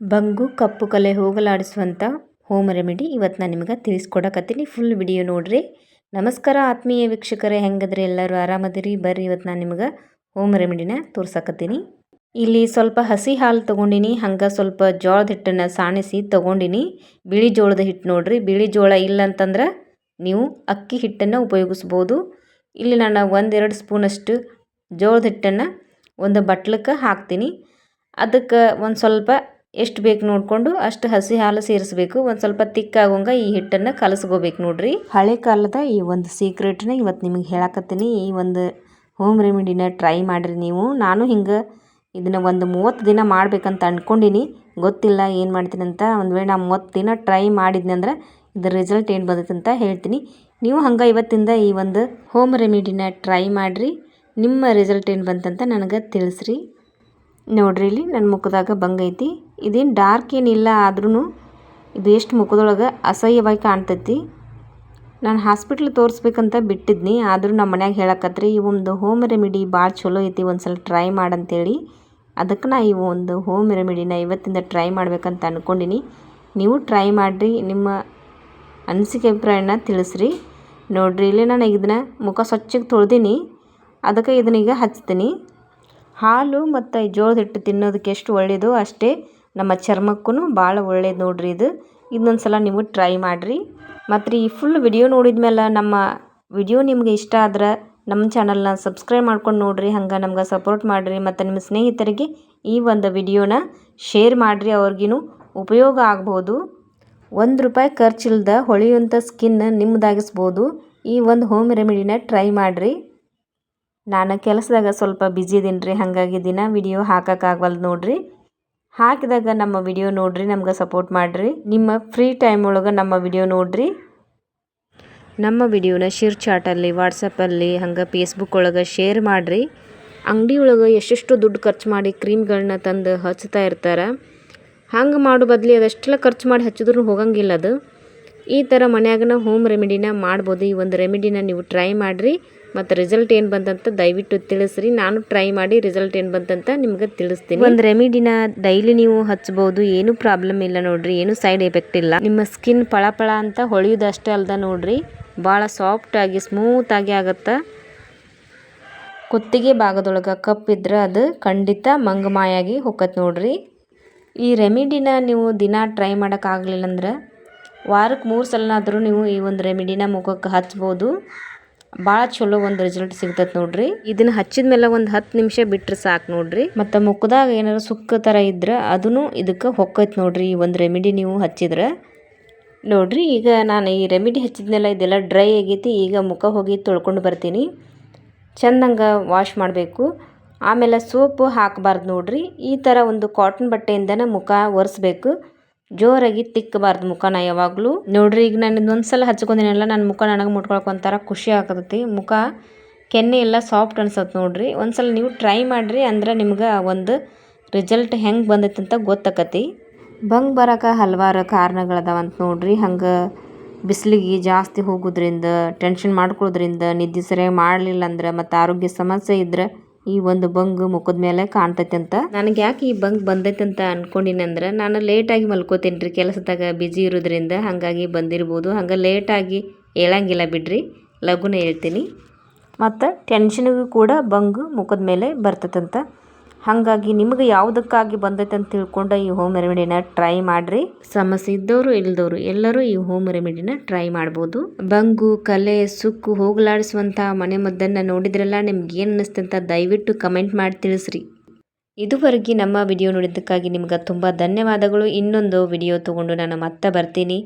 ಬಂಗು ಕಪ್ಪು ಕಲೆ ಹೋಗಲಾಡಿಸುವಂಥ home remedy ಇವತ್ತು ನಾನು ನಿಮಗೆ ತಿಳಿಸ್ಕೊಡಕತ್ತೀನಿ. ಫುಲ್ ವಿಡಿಯೋ ನೋಡ್ರಿ. ನಮಸ್ಕಾರ ಆತ್ಮೀಯ ವೀಕ್ಷಕರೇ, ಹೆಂಗದ್ರಿ ಎಲ್ಲರೂ? ಆರಾಮದಿರಿ? ಬರ್ರಿ ಇವತ್ತು ನಾನು ನಿಮಗೆ ಹೋಮ್ ರೆಮಿಡಿನ ತೋರ್ಸಕತ್ತೀನಿ. ಇಲ್ಲಿ ಸ್ವಲ್ಪ ಹಸಿ ಹಾಲು ತೊಗೊಂಡಿನಿ, ಹಂಗೆ ಸ್ವಲ್ಪ ಜೋಳದ ಹಿಟ್ಟನ್ನು ಸಾಣಿಸಿ ತೊಗೊಂಡಿನಿ. ಬಿಳಿ ಜೋಳದ ಹಿಟ್ಟು ನೋಡ್ರಿ. ಬಿಳಿ ಜೋಳ ಇಲ್ಲ ಅಂತಂದ್ರೆ ನೀವು ಅಕ್ಕಿ ಹಿಟ್ಟನ್ನು ಉಪಯೋಗಿಸ್ಬೋದು. ಇಲ್ಲಿ ನಾನು ಒಂದೆರಡು ಸ್ಪೂನಷ್ಟು ಜೋಳದ ಹಿಟ್ಟನ್ನು ಒಂದು ಬಟ್ಲಕ್ಕೆ ಹಾಕ್ತೀನಿ. ಅದಕ್ಕೆ ಒಂದು ಸ್ವಲ್ಪ ಎಷ್ಟು ಬೇಕು ನೋಡಿಕೊಂಡು ಅಷ್ಟು ಹಸಿ ಹಾಲು ಸೇರಿಸಬೇಕು. ಒಂದು ಸ್ವಲ್ಪ ತಿಕ್ಕಾಗೋಂಗ ಈ ಹಿಟ್ಟನ್ನು ಕಲಸ್ಕೋಬೇಕು ನೋಡ್ರಿ. ಹಳೆ ಕಾಲದ ಈ ಒಂದು ಸೀಕ್ರೆಟ್ನ ಇವತ್ತು ನಿಮಗೆ ಹೇಳಕತ್ತೀನಿ. ಈ ಒಂದು ಹೋಮ್ ರೆಮಿಡಿನ ಟ್ರೈ ಮಾಡಿರಿ ನೀವು. ನಾನು ಹಿಂಗೆ ಇದನ್ನು ಒಂದು ಮೂವತ್ತು ದಿನ ಮಾಡಬೇಕಂತ ಅಂದ್ಕೊಂಡಿನಿ ಗೊತ್ತಿಲ್ಲ ಏನು ಮಾಡ್ತೀನಿ ಅಂತ. ಒಂದು ವೇಳೆ ನಾನು ಮೂವತ್ತು ದಿನ ಟ್ರೈ ಮಾಡಿದ್ನಿ ಅಂದ್ರೆ ಇದ್ರ ರಿಸಲ್ಟ್ ಏನು ಬಂದೈತೆ ಅಂತ ಹೇಳ್ತೀನಿ. ನೀವು ಹಂಗೆ ಇವತ್ತಿಂದ ಈ ಒಂದು ಹೋಮ್ ರೆಮಿಡಿನ ಟ್ರೈ ಮಾಡಿರಿ. ನಿಮ್ಮ ರಿಸಲ್ಟ್ ಏನು ಬಂತಂತ ನನಗೆ ತಿಳಿಸ್ರಿ. ನೋಡ್ರಿ ಇಲ್ಲಿ ನನ್ನ ಮುಖದಾಗ ಬಂಗೈತಿ. ಇದೇನು ಡಾರ್ಕ್ ಏನಿಲ್ಲ ಆದ್ರೂ ಇದು ಎಷ್ಟು ಮುಖದೊಳಗೆ ಅಸಹ್ಯವಾಗಿ ಕಾಣ್ತೈತಿ. ನಾನು ಹಾಸ್ಪಿಟ್ಲ್ ತೋರಿಸ್ಬೇಕಂತ ಬಿಟ್ಟಿದ್ನಿ, ಆದರೂ ನಮ್ಮ ಮನ್ಯಾಗ ಹೇಳಕತ್ರಿ, ಈ ಒಂದು ಹೋಮ್ ರೆಮಿಡಿ ಭಾಳ ಚಲೋ ಐತಿ ಒಂದು ಸಲ ಟ್ರೈ ಮಾಡಂತೇಳಿ. ಅದಕ್ಕೆ ನಾ ಈ ಒಂದು ಹೋಮ್ ರೆಮಿಡಿನ ಇವತ್ತಿಂದ ಟ್ರೈ ಮಾಡ್ಬೇಕಂತ ಅಂದ್ಕೊಂಡಿನಿ ನೀವು ಟ್ರೈ ಮಾಡಿರಿ, ನಿಮ್ಮ ಅನಿಸಿಕೆ ಅಭಿಪ್ರಾಯನ ತಿಳಿಸ್ರಿ. ನೋಡಿರಿ, ಇಲ್ಲಿ ನಾನು ಇದನ್ನ ಮುಖ ಸ್ವಚ್ಛಕ್ಕೆ ತೊಳೆದೀನಿ, ಅದಕ್ಕೆ ಇದನ್ನೀಗ ಹಚ್ತೀನಿ. ಹಾಲು ಮತ್ತು ಜೋಳದ ಹಿಟ್ಟು ತಿನ್ನೋದಕ್ಕೆ ಎಷ್ಟು ಒಳ್ಳೆಯದು ಅಷ್ಟೇ ನಮ್ಮ ಚರ್ಮಕ್ಕೂ ಭಾಳ ಒಳ್ಳೇದು ನೋಡ್ರಿ ಇದು. ಇನ್ನೊಂದು ಸಲ ನೀವು ಟ್ರೈ ಮಾಡಿರಿ. ಮತ್ತು ಈ ಫುಲ್ ವಿಡಿಯೋ ನೋಡಿದ ಮೇಲೆ ನಮ್ಮ ವಿಡಿಯೋ ನಿಮಗೆ ಇಷ್ಟ ಆದ್ರೆ ನಮ್ಮ ಚಾನಲ್ನ ಸಬ್ಸ್ಕ್ರೈಬ್ ಮಾಡ್ಕೊಂಡು ನೋಡಿರಿ, ಹಂಗೆ ನಮ್ಗೆ ಸಪೋರ್ಟ್ ಮಾಡಿರಿ ಮತ್ತು ನಿಮ್ಮ ಸ್ನೇಹಿತರಿಗೆ ಈ ಒಂದು ವಿಡಿಯೋನ ಶೇರ್ ಮಾಡಿರಿ ಅವ್ರಿಗೂ ಉಪಯೋಗ ಆಗ್ಬೋದು. ಒಂದು ರೂಪಾಯಿ ಖರ್ಚಿಲ್ದ ಹೊಳೆಯುವಂಥ ಸ್ಕಿನ್ ನಿಮ್ಮದಾಗಿಸ್ಬೋದು ಈ ಒಂದು ಹೋಮ್ ರೆಮಿಡಿನ ಟ್ರೈ ಮಾಡಿರಿ. ನಾನು ಕೆಲಸದಾಗ ಸ್ವಲ್ಪ ಬ್ಯುಸಿ ಇದೀನಿ ರೀ ಹಾಗಾಗಿ ದಿನ ವಿಡಿಯೋ ಹಾಕೋಕ್ಕಾಗವಲ್ದು ನೋಡ್ರಿ. ಹಾಕಿದಾಗ ನಮ್ಮ ವಿಡಿಯೋ ನೋಡ್ರಿ, ನಮ್ಗೆ ಸಪೋರ್ಟ್ ಮಾಡಿರಿ. ನಿಮ್ಮ ಫ್ರೀ ಟೈಮ್ ಒಳಗೆ ನಮ್ಮ ವಿಡಿಯೋ ನೋಡ್ರಿ. ನಮ್ಮ ವಿಡಿಯೋನ ಶೇರ್ ಚಾಟಲ್ಲಿ ವಾಟ್ಸಪ್ಪಲ್ಲಿ ಹಂಗೆ ಫೇಸ್ಬುಕ್ ಒಳಗೆ ಶೇರ್ ಮಾಡಿರಿ. ಅಂಗಡಿ ಒಳಗೆ ಎಷ್ಟೆಷ್ಟು ದುಡ್ಡು ಖರ್ಚು ಮಾಡಿ ಕ್ರೀಮ್ಗಳನ್ನ ತಂದು ಹಚ್ತಾ ಇರ್ತಾರೆ. ಹಂಗೆ ಮಾಡೋ ಬದಲಿ ಅದೆಷ್ಟೆಲ್ಲ ಖರ್ಚು ಮಾಡಿ ಹಚ್ಚಿದ್ರೂ ಹೋಗಂಗಿಲ್ಲ ಅದು. ಈ ಥರ ಮನ್ಯಾಗನ ಹೋಮ್ ರೆಮಿಡಿನ ಮಾಡ್ಬೋದು. ಈ ಒಂದು ರೆಮಿಡಿನ ನೀವು ಟ್ರೈ ಮಾಡಿರಿ. ಮತ್ತು ರಿಸಲ್ಟ್ ಏನು ಬಂತಂತ ದಯವಿಟ್ಟು ತಿಳಿಸ್ರಿ. ನಾನು ಟ್ರೈ ಮಾಡಿ ರಿಸಲ್ಟ್ ಏನು ಬಂತಂತ ನಿಮ್ಗೆ ತಿಳಿಸ್ತೀನಿ. ಒಂದು ರೆಮಿಡಿನ ಡೈಲಿ ನೀವು ಹಚ್ಬೋದು. ಏನೂ ಪ್ರಾಬ್ಲಮ್ ಇಲ್ಲ ನೋಡ್ರಿ. ಏನು ಸೈಡ್ ಎಫೆಕ್ಟ್ ಇಲ್ಲ. ನಿಮ್ಮ ಸ್ಕಿನ್ ಪಳಪಳ ಪಳ ಅಂತ ಹೊಳೆಯೋದಷ್ಟೇ ಅಲ್ದ ನೋಡ್ರಿ. ಭಾಳ ಸಾಫ್ಟಾಗಿ ಸ್ಮೂತಾಗಿ ಆಗತ್ತೆ. ಕುತ್ತಿಗೆ ಭಾಗದೊಳಗೆ ಕಪ್ಪಿದ್ರೆ ಅದು ಖಂಡಿತ ಮಂಗಮಾಯಾಗಿ ಹೊಕ್ಕತ್ ನೋಡ್ರಿ. ಈ ರೆಮಿಡಿನ ನೀವು ದಿನ ಟ್ರೈ ಮಾಡೋಕ್ಕಾಗಲಿಲ್ಲ ಅಂದ್ರೆ ವಾರಕ್ಕೆ ಮೂರು ಸಲನಾದರೂ ನೀವು ಈ ಒಂದು ರೆಮಿಡಿನ ಮುಖಕ್ಕೆ ಹಚ್ಬೋದು. ಭಾಳ ಚಲೋ ಒಂದು ರಿಸಲ್ಟ್ ಸಿಗ್ತೈತೆ ನೋಡ್ರಿ. ಇದನ್ನ ಹಚ್ಚಿದ ಮೇಲೆ ಒಂದು ಹತ್ತು ನಿಮಿಷ ಬಿಟ್ಟರೆ ಸಾಕು ನೋಡ್ರಿ. ಮತ್ತು ಮುಖದಾಗ ಏನಾರು ಸುಕ್ಕ ಥರ ಇದ್ರೆ ಅದನ್ನು ಇದಕ್ಕೆ ಹೊಕ್ಕೈತೆ ನೋಡ್ರಿ ಈ ಒಂದು ರೆಮಿಡಿ ನೀವು ಹಚ್ಚಿದ್ರೆ. ನೋಡ್ರಿ, ಈಗ ನಾನು ಈ ರೆಮಿಡಿ ಹಚ್ಚಿದ್ನೆಲ್ಲ ಇದೆಲ್ಲ ಡ್ರೈ ಆಗೈತಿ, ಈಗ ಮುಖ ಹೋಗಿ ತೊಳ್ಕೊಂಡು ಬರ್ತೀನಿ. ಚೆಂದಂಗೆ ವಾಶ್ ಮಾಡಬೇಕು. ಆಮೇಲೆ ಸೋಪು ಹಾಕಬಾರ್ದು ನೋಡ್ರಿ. ಈ ಥರ ಒಂದು ಕಾಟನ್ ಬಟ್ಟೆಯಿಂದನೇ ಮುಖ ಒರೆಸ್ಬೇಕು. ಜೋರಾಗಿ ತಿಕ್ಕಬಾರ್ದು ಮುಖನ ಯಾವಾಗಲೂ. ನೋಡ್ರಿ, ಈಗ ನಾನು ಇದೊಂದು ಸಲ ಹಚ್ಕೊಂಡಿನಲ್ಲ ನನ್ನ ಮುಖ ನನಗೆ ಮುಟ್ಕೊಳಕ್ಕೆ ಒಂಥರ ಖುಷಿ ಆಗತೈತಿ. ಮುಖ ಕೆನ್ನೆ ಎಲ್ಲ ಸಾಫ್ಟ್ ಅನ್ಸತ್ತೆ ನೋಡ್ರಿ. ಒಂದ್ಸಲ ನೀವು ಟ್ರೈ ಮಾಡಿರಿ, ಅಂದ್ರೆ ನಿಮ್ಗೆ ಒಂದು ರಿಸಲ್ಟ್ ಹೆಂಗೆ ಬಂದೈತೆ ಅಂತ ಗೊತ್ತಾಕತಿ. ಬಂಗ್ ಬರೋಕೆ ಹಲವಾರು ಕಾರಣಗಳದಾವಂತ ನೋಡ್ರಿ. ಹಂಗೆ ಬಿಸಿಲಿಗೆ ಜಾಸ್ತಿ ಹೋಗೋದ್ರಿಂದ ಟೆನ್ಷನ್ ಮಾಡ್ಕೊಳ್ಳೋದ್ರಿಂದ ನಿದ್ದೆ ಸರಿಯಾಗಿ ಮಾಡಲಿಲ್ಲ ಅಂದ್ರೆ, ಮತ್ತು ಆರೋಗ್ಯ ಸಮಸ್ಯೆ ಇದ್ರೆ ಈ ಒಂದು ಬಂಗ್ ಮುಖದ ಮೇಲೆ ಕಾಣ್ತೈತೆ ಅಂತ. ನನಗೆ ಯಾಕೆ ಈ ಬಂಗ್ ಬಂದೈತೆ ಅಂತ ಅನ್ಕೊಂಡಿನಿ ಅಂದ್ರೆ ನಾನು ಲೇಟಾಗಿ ಮಲ್ಕೋತೀನಿ ರೀ ಕೆಲಸದಾಗ ಬಿಜಿ ಇರೋದ್ರಿಂದ. ಹಾಗಾಗಿ ಬಂದಿರ್ಬೋದು. ಹಂಗೆ ಲೇಟಾಗಿ ಹೇಳಂಗಿಲ್ಲ ಬಿಡ್ರಿ. ಲಘುನ ಹೇಳ್ತೀನಿ. ಮತ್ತು ಟೆನ್ಷನ್ಗೂ ಕೂಡ ಬಂಗು ಮುಖದ ಮೇಲೆ ಬರ್ತೈತಂತ ಹಾಗಾಗಿ ನಿಮಗೆ ಯಾವುದಕ್ಕಾಗಿ ಬಂದೈತೆ ಅಂತ ತಿಳ್ಕೊಂಡು ಈ ಹೋಮ್ ರೆಮಿಡಿನ ಟ್ರೈ ಮಾಡಿರಿ. ಸಮಸ್ಯೆ ಇದ್ದವರು ಇಲ್ಲದವರು ಎಲ್ಲರೂ ಈ ಹೋಮ್ ರೆಮಿಡಿನ ಟ್ರೈ ಮಾಡ್ಬೋದು. ಬಂಗು, ಕಲೆ, ಸುಕ್ಕು ಹೋಗಲಾಡಿಸುವಂಥ ಮನೆ ಮದ್ದನ್ನು ನೋಡಿದ್ರಲ್ಲ, ನಿಮ್ಗೆ ಏನು ಅನ್ನಿಸ್ತು ಅಂತ ದಯವಿಟ್ಟು ಕಮೆಂಟ್ ಮಾಡಿ ತಿಳಿಸ್ರಿ. ಇದುವರೆಗೆ ನಮ್ಮ ವಿಡಿಯೋ ನೋಡಿದ್ದಕ್ಕಾಗಿ ನಿಮ್ಗೆ ತುಂಬ ಧನ್ಯವಾದಗಳು. ಇನ್ನೊಂದು ವಿಡಿಯೋ ತೊಗೊಂಡು ನಾನು ಮತ್ತೆ ಬರ್ತೀನಿ.